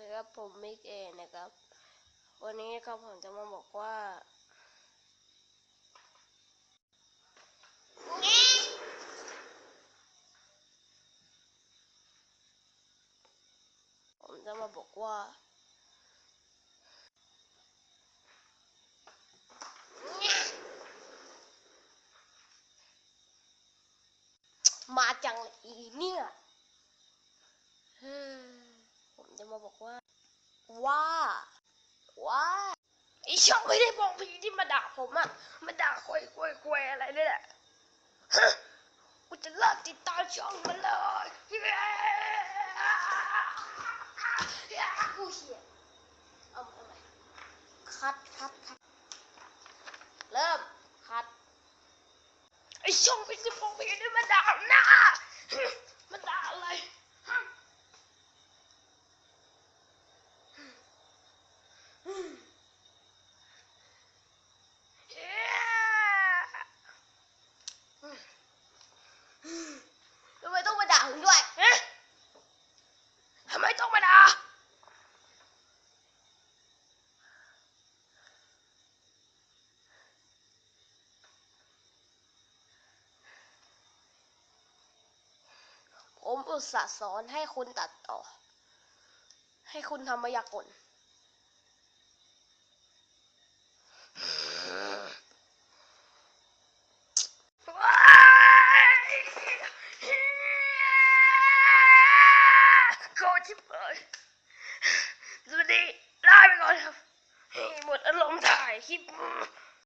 นะครับผมมิกเอนะครับ วันนี้ครับผมจะมาบอกว่าผมจะมาบอกว่ามาจังเลยเนี่ยเฮ้ยผมจะมาบอกว่า ว่าว่าไอช่องไม่ได้บอกผีที่มาด่าผมอะมาด่าควยควยควยอะไรเนี่ยแหละฮะกูจะเลิกติดตามช่องมันเลยกูเหี้ยเอาเอาใหม่คัดคัดคัดเริ่มคัดไอช่องไปสิบหกปีนี่มาด่า ผมอุตส่าห์สอนให้คุณตัดต่อ ให้คุณทำมายากลโกชิบเอยสวัสดีลาไปก่อนครับหมดอารมณ์ถ่ายคลิป